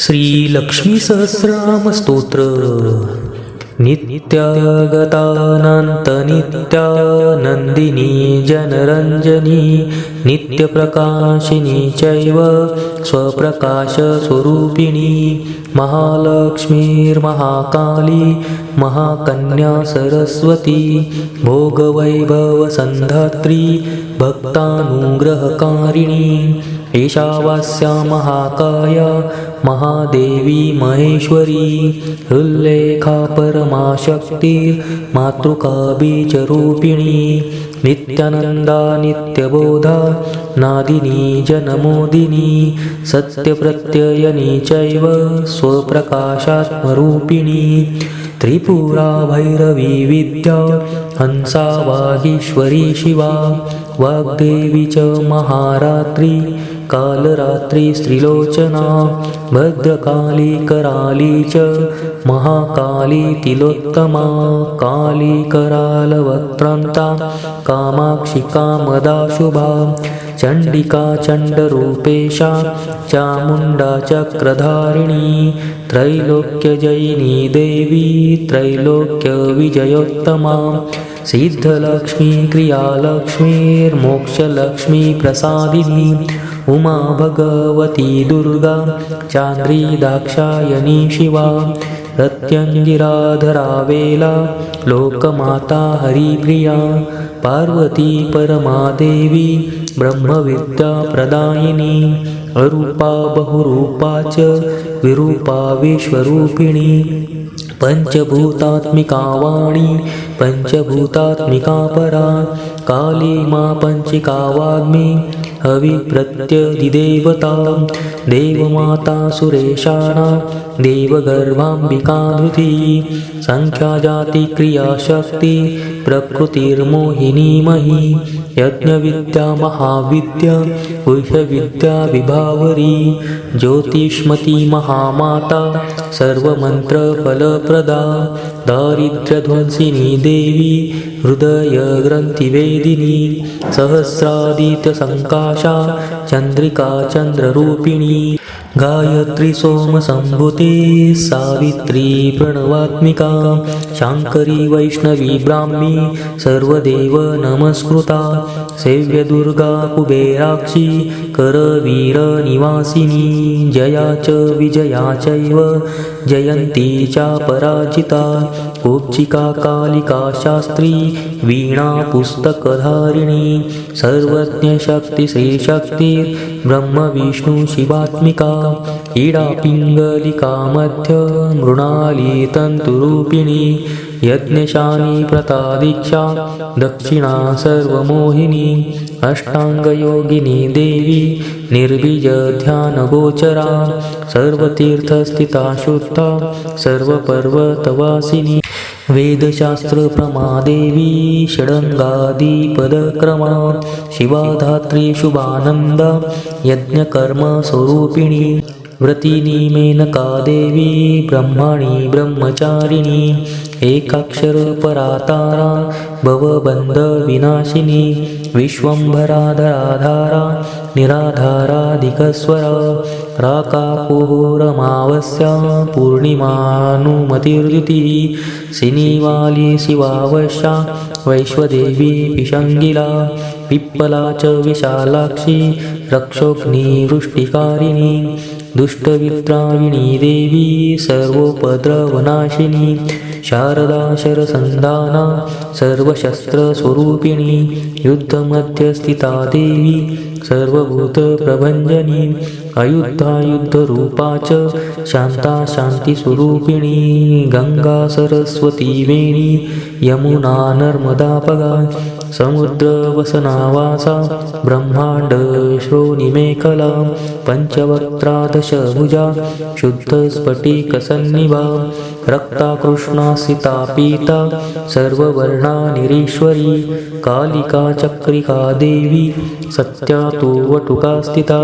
श्रीलक्ष्मीसहस्रामस्तोत्र। नित्यागतानन्तनित्यानन्दिनी जनरञ्जनी नित्यप्रकाशिनी चैव स्वप्रकाशस्वरूपिणी महालक्ष्मीर्महाकाली महाकन्या सरस्वती भोगवैभवसन्धात्री भक्तानुग्रहकारिणी। एषा महाकाया महादेवी महेश्वरी हृल्लेखा परमाशक्ती मातृका बीजरूपिणी नित्यानंदा नित्यबोधा नादिनी जनमोदिनी सत्यप्रत्ययनी चैव स्वप्रकाशात्मरूपिणी त्रिपुरा भैरवी विद्या हंसा वागीश्वरी शिवा वाग्देवी च महारात्री कालरात्री स्त्रिलोचना भद्रकाली कराली च महाकाली तिलोत्तमा काली करालवक्त्रान्ता कामाक्षि कामदा शुभा चण्डिका चण्डरूपेशा चामुण्डा चक्रधारिणी त्रैलोक्यजयिनी देवी त्रैलोक्यविजयोत्तमा सिद्धलक्ष्मी क्रियालक्ष्मीर्मोक्षलक्ष्मी प्रसादिनी उमा भगवती दुर्गा चान्द्री दाक्षायणी शिवा प्रत्यङ्गिराधरा वेला लोकमाता हरिप्रिया पार्वती परमादेवी ब्रह्मविद्या प्रदायिनी अरूपा बहुरूपा च विरूपा विश्वरूपिणी पञ्चभूतात्मिका वाणी पञ्चभूतात्मिका परा काली मा पञ्चिका वाग्मी हविप्रत्यधिदेवता देवमाता सुरेशाना देवगर्भाम्बिका धृती सङ्ख्याजातिक्रियाशक्ति प्रकृतिर्मोहिनी मही यज्ञविद्या महाविद्या गुह्यविद्या विभावरी ज्योतिष्मती महामाता सर्वमन्त्रफलप्रदा दारिद्र्यध्वंसिनी देवी हृदयग्रन्थिवेदिनी सहस्रादितसङ्काशा चन्द्रिका चन्द्ररूपिणी। गायत्री सोमसम्भुते सावित्री प्रणवात्मिका शाङ्करी वैष्णवी ब्राह्मी सर्वदेव नमस्कृता सेव्यदुर्गा कुबेराक्षी करवीरनिवासिनी जया च विजया चैव जयन्ती चापराजिता कुब्जिका कालिका शास्त्री वीणा पुस्तकधारिणी सर्वज्ञशक्तिश्रीशक्ति ब्रह्मविष्णु शिवात्मिका इडा पिङ्गलिका मध्य मृणाली तन्तुरूपिणी यज्ञशानी प्रतादीक्षा दक्षिणा सर्वमोहिनी अष्टाङ्गयोगिनी देवी निर्बीजध्यानगोचरा सर्वतीर्थस्थिता शुद्धा सर्वपर्वतवासिनी वेदशास्त्रप्रमादेवी षडङ्गादिपदक्रमा शिवाधात्री शुभानन्दा यज्ञकर्मस्वरूपिणी व्रतिनी मेनका देवी ब्रह्माणी ब्रह्मचारिणी एकाक्षरपरातारा भवबन्धविनाशिनी विश्वम्भराधराधारा निराधाराधिकस्वरा राकाकुहोरमावस्या पूर्णिमानुमतिर्दितिः सिनीवाली शिवावश्या वैश्वदेवी पिशङ्गिला पिप्पला च विशालाक्षी रक्षोग्निवृष्टिकारिणी दुष्टवित्राविणी देवी सर्वोपद्रवनाशिनी शारदा शरसन्धाना सर्वशस्त्रस्वरूपिणी युद्धमध्यस्थिता देवी सर्वभूतप्रभञ्जनी अयुद्धा युद्धरूपा च शान्ता शान्तिस्वरूपिणी गङ्गा सरस्वती वेणी यमुना नर्मदापगा समुद्रवसनावासा ब्रह्माण्ड श्रोणिमेखला पञ्चवक्त्रादशभुजा शुद्धस्फटिकसन्निभा रक्ता पीता सर्ववर्णानिरीश्वरी कालिका चक्रिका देवी सत्या तु वटुका स्थिता।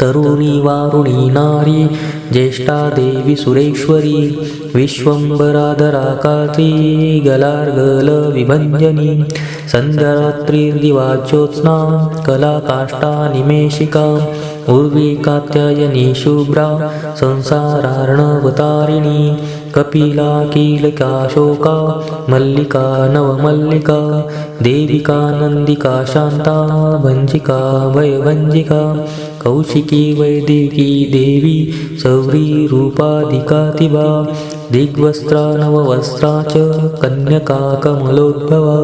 तरुणी वारुणी नारी ज्येष्ठा देवी सुरेश्वरी विश्वम्बराधराकाती गलार्गलविभञ्जनी सन्ध्यारात्रिर्दिवा कला कलाकाष्ठा निमेषिका उर्वी कात्यायनी शुभ्रा संसारार्णवतारिणी कपिला कीलिका शोका मल्लिका नवमल्लिका देविका नन्दिका शान्ता भञ्जिका वयभञ्जिका कौशिकी वैदिकी देवी सौरी रूपाधिकातिवा दिग्वस्त्रा नववस्त्रा च कन्यका कमलोद्भवा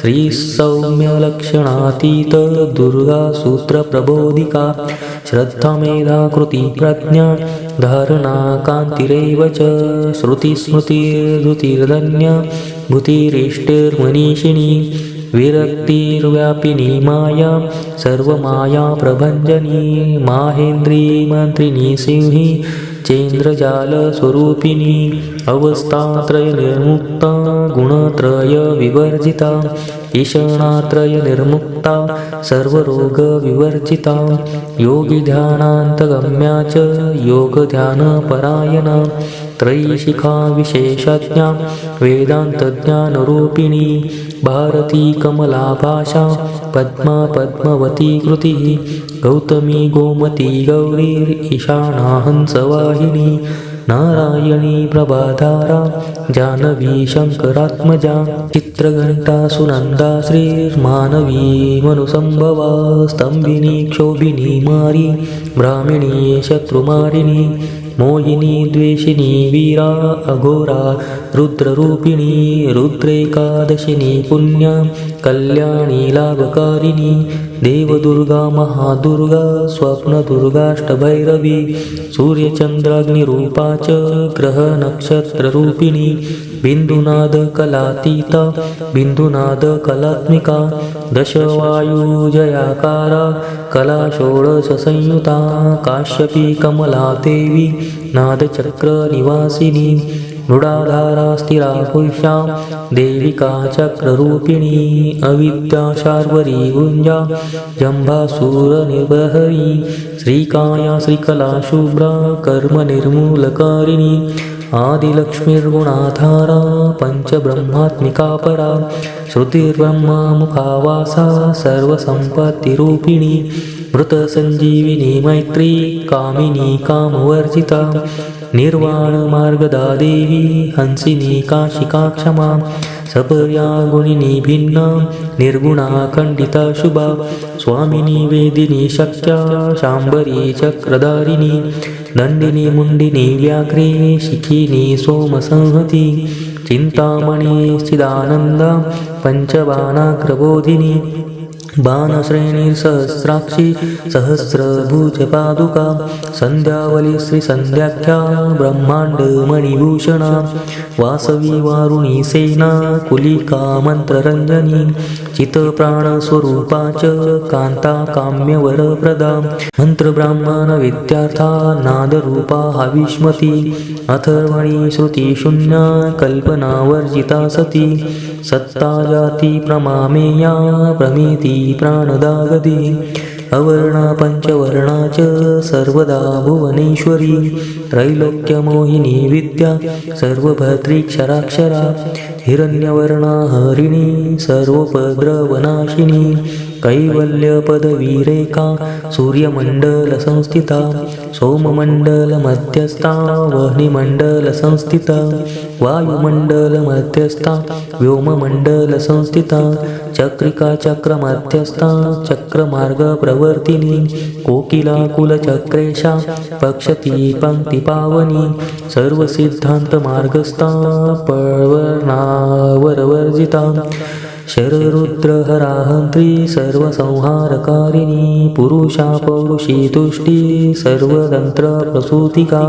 श्रीसौम्यलक्षणातीत दुर्गा सूत्रप्रबोधिका श्रद्धामेधा प्रज्ञा धारणा कान्तिरेव च श्रुतिस्मृतिर्धृतिर्धन्या भूतिरिष्टिर्मनीषिणी विरक्तिर्व्यापिनी माया सर्वमाया प्रभञ्जनी माहेन्द्री मन्त्रिणी सिंही चेन्द्रजालस्वरूपिणी अवस्थात्रयनिर्मुक्ता गुणत्रयविवर्जिता ईशणात्रयनिर्मुक्ता सर्वरोगविवर्जिता योगिध्यानान्तगम्या च योगध्यानपरायणा। त्रयीशिखा विशेषज्ञा वेदान्तज्ञानरूपिणी भारती कमलाभाषा पद्मा पद्मवती कृतिः गौतमी गोमती गौरीर्ईशाना हंसवाहिनी नारायणी प्रभाधारा जानवी शङ्करात्मजा चित्रघण्टा सुनन्दा श्रीर्मानवी मनुसम्भवा स्तम्भिनी क्षोभिनी मारी ब्राह्मिणी शत्रुमारिणी मोहिनी द्वेषिणी वीरा अघोरा रुद्ररूपिणी रुद्रेकादशिनी पुण्या कल्याणी लाभकारिणी देवदुर्गा महादुर्गा स्वप्नदुर्गाष्टभैरवी सूर्यचन्द्राग्निरूपा च ग्रहनक्षत्ररूपिणी बिन्दुनादकलातीता बिन्दुनादकलात्मिका दशवायुजयाकारा कला षोडशसंयुता काश्यपी कमला देवी नादचक्रनिवासिनी मृडाधारा स्थिरा पुरुषा देविका चक्ररूपिणी अविद्या शार्वरी गुञ्जा जम्भासुरनिर्वहरी श्रीकाया श्रीकला शुभ्रा कर्मनिर्मूलकारिणी आदिलक्ष्मीर्गुणाधारा पञ्चब्रह्मात्मिका परा श्रुतिर्ब्रह्मा मुखावासा सर्वसम्पत्तिरूपिणी मृतसञ्जीविनी मैत्री कामिनी कामवर्जिता निर्वाणमार्गदा देवी हंसिनी काशिका क्षमा सपर्या गुणिनी भिन्ना निर्गुणा खण्डिता शुभा स्वामिनी वेदिनी शक्त्या शाम्बरी चक्रधारिणी दण्डिनी मुण्डिनी व्याघ्रे शिखिनी सोमसंहती चिन्तामणि स्थिदानन्दा पञ्चबाणाग्रबोधिनी बाणश्रेणीसहस्राक्षी सहस्रभुजपादुका सन्ध्यावली श्रीसन्ध्याख्या ब्रह्माण्डमणिभूषणा वासवी वारुणी सेना कुलिका मन्त्ररञ्जनी चित्तप्राणस्वरूपा च कान्ता काम्यवरप्रदा मन्त्रब्राह्मणविद्यार्था नादरूपा हविष्मती अथर्वणी श्रुतिशून्या कल्पनावर्जिता सती सत्ता जाती प्रमामेया प्रमिती प्राणदागदी अवर्णा पञ्चवर्णा च सर्वदा भुवनेश्वरी त्रैलोक्यमोहिनी विद्या सर्वभद्रीक्षराक्षरा हिरण्यवर्णा हरिणी सर्वोपद्रवनाशिनी कैवल्यपदवीरेका सूर्यमण्डलसंस्थिता सोममण्डलमध्यस्था वह्निमण्डलसंस्थिता वायुमण्डलमध्यस्था व्योममण्डलसंस्थिता चक्रिकाचक्रमध्यस्था चक्रमार्गप्रवर्तिनी कोकिलाकुलचक्रेशा पक्षती पङ्क्तिपावनी सर्वसिद्धान्तमार्गस्था पर्वर्णावरवर्जिता शररुद्रहराहन्त्री सर्वसंहारकारिणी पुरुषा पौरुषी तुष्टी सर्वतन्त्रप्रसूतिका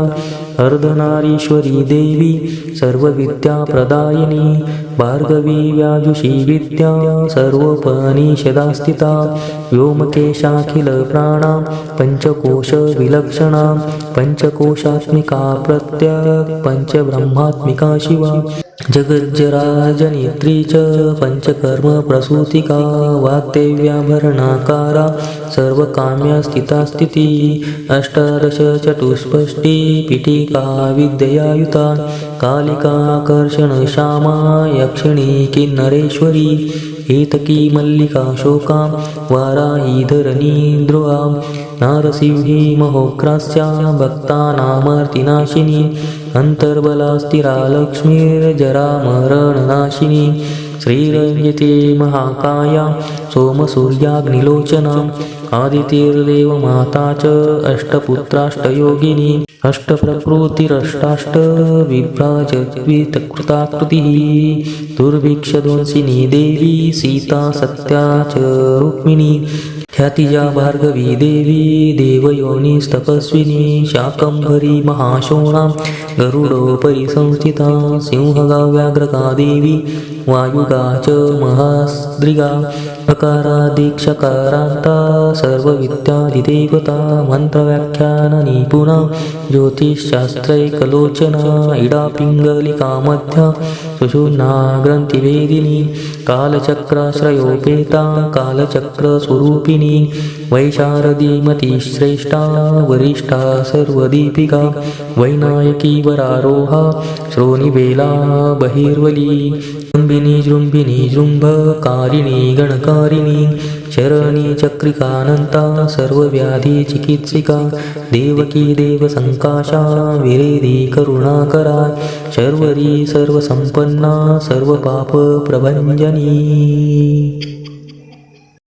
अर्धनारीश्वरी देवी सर्वविद्याप्रदायिनी भार्गवी व्याजुषी विद्या सर्वोपनिषदा स्थिता व्योमकेशाखिलप्राणा पञ्चकोशविलक्षणा पञ्चकोशात्मिका प्रत्यक् पञ्चब्रह्मात्मिका शिवा। जगज्जराजनित्री च पञ्चकर्मप्रसूतिका वाग्देव्याभरणाकारा सर्वकाम्या स्थिता स्थितिः अष्टादश चतुष्पष्टी पीठिका विद्ययायुता कालिकाकर्षणश्यामा यक्षिणी किन्नरेश्वरी एतकी मल्लिका शोका वाराही धरणी ध्रुवा नारसिंही महोक्रास्या भक्तानामर्तिनाशिनी अन्तर्बला स्थिरा लक्ष्मीर्जरा मरणनाशिनी श्रीरञ्जिते महाकाया सोमसूर्याग्निलोचना आदितिर्देवमाता च अष्टपुत्राष्टयोगिनी अष्टप्रकृतिरष्टाष्ट विभ्राजद्वितकृताकृतिः दुर्भिक्षध्वंसिनी देवी सीता सत्या च रुक्मिणी ख्यातिजा भार्गवी देवी देवयोनिस्तपस्विनी शाकंभरी महाशोणा गरुडोपरि संस्थिता सिंहगा व्याघ्रका देवी वायुगा च महास्त्रिगा अकारादीक्षकारान्ता सर्वविद्यादिदेवता मन्त्रव्याख्याननिपुणा ज्योतिषशास्त्रैकलोचना इडापिङ्गलिका मध्या सुषुम्ना ग्रन्थिवेदिनी कालचक्राश्रयोपेता कालचक्रस्वरूपिणी वैशारदीमती श्रेष्ठा वरिष्ठा सर्वदीपिका वैनायकी वरारोहा श्रोणिबेला बहिर्वली जृम्भिनी जृम्भिनी जृम्भकारिणी गणकारिणी शरणी चक्रिकानन्ता सर्वव्याधिचिकित्सिका देवकी देवसङ्काशा विरेदी करुणाकरा शर्वरी सर्वसम्पन्ना सर्वपापप्रभञ्जनी।